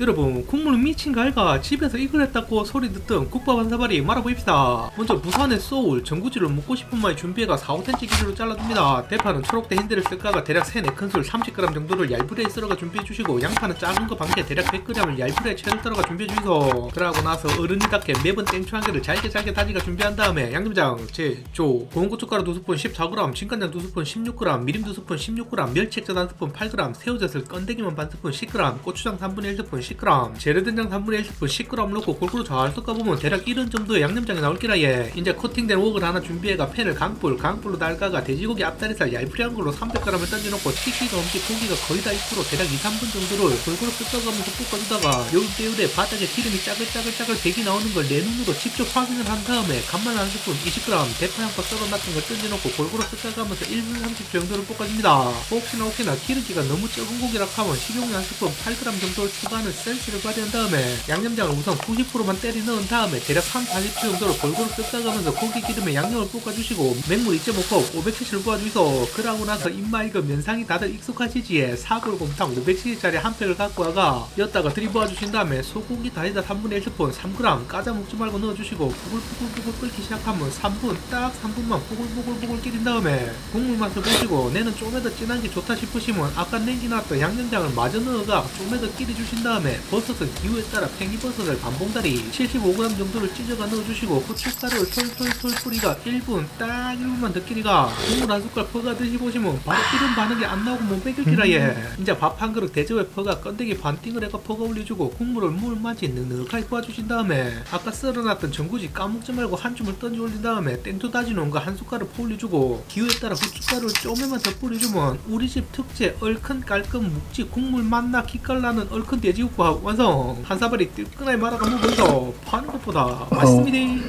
여러분 국물 미친 갈가? 집에서 이걸 했다고 소리 듣던 국밥 한 사발이 말아보입시다. 먼저 부산의 소울 전구지를 먹고 싶은 마에 준비해가 4, 5cm 길이로 잘라줍니다. 대파는 초록대 힌드를 쓸까가 대략 3, 4큰술 30g 정도를 얇으레 썰어가 준비해주시고 양파는 작은 거 반개 대략 100g을 얇으레 채를 썰어가 준비해주이소. 그러고 나서 어른이답게 매번 땡초 한 개를 잘게 잘게 다지가 준비한 다음에 양념장, 제조, 고운 고춧가루 2스푼 14g, 진간장 2스푼 16g, 미림 2스푼 16g, 멸치 액젓 1스푼 8g, 새우젓을 건더기만 반 스푼 10g, 고추장 3분의 1스푼 10g, 재래된장 3분의 1스푼 10g 넣고 골고루 잘 섞어보면 대략 이런 정도의 양념장이 나올 기라 예. 이제 코팅된 웍을 하나 준비해가 팬을 강불, 강불로 달가가 돼지고기 앞다리살 얇으리한 걸로 300g을 던져놓고 튀기가 없이 고기가 거의 다 익도록 대략 2, 3분 정도를 골고루 뜯어가면서 볶아주다가 여울대울에 바닥에 기름이 짜글짜글짜글 배기 나오는 걸 내 눈으로 직접 확인을 한 다음에 간만 한 스푼 20g 대파 양파 썰어놨던 걸 던져놓고 골고루 섞어가면서 1분 30 정도를 볶아줍니다. 혹시나 혹시나 기름기가 너무 적은 고기라 하면 식용유 한 스푼 8g 정도를 추가하는 센스를 발휘한 다음에 양념장을 우선 90%만 때리 넣은 다음에 대략 3, 40초 정도를 골고루 섞어가면서 고기 기름에 양념을 볶아주시고 맹물 잊지먹고 500cc를 부어주이소 그러고 나서 입맛 익은 면상이 다들 익숙하시지에 사골곰탕 500cc짜리 한 팩을 갖고 와가 엿다가 들이부어주신 다음에 소고기 다리다 3분의 1스푼 3g 까자 먹지 말고 넣어주시고 부글부글부글 끓기 시작하면 3분 딱 3분만 부글부글부글 끓인 다음에 국물 맛을 보시고 내는 좀에 더 진한 게 좋다 싶으시면 아까 냉기놨던 양념장을 마저 넣어가 좀에 더 끼리 주신 다음에 버섯은 기호에 따라 팽이버섯을 반봉다리 75g 정도를 찢어가 넣어주시고 후춧가루를 톨톨톨 뿌리가 1분 딱 1분만 더 끼리가 국물 한 숟갈 퍼가 드시보시면 바로 이런 반응이 안 나오고 못 먹일기라 예. 이제 밥 한 그릇 대접에 퍼가 건더기 반띵을 해가 퍼가 올려주고 국물을 물만치 넉넉하게 부어주신 다음에 아까 썰어놨던 전구지 까먹지 말고 한 줌을 던져 올린 다음에 땡초 다지놓은 거 한 숟갈을 퍼 올려주고 기호에 따라 후춧가루를 쪼매만 더 뿌려주면 우리 집 특제 얼큰 깔끔 묵지 국물 맛나 기깔나는 얼큰 돼지국 밥 완성 한 사발이 뜨끈하게 말아가 먹으면서 파는 것보다 맛있습니다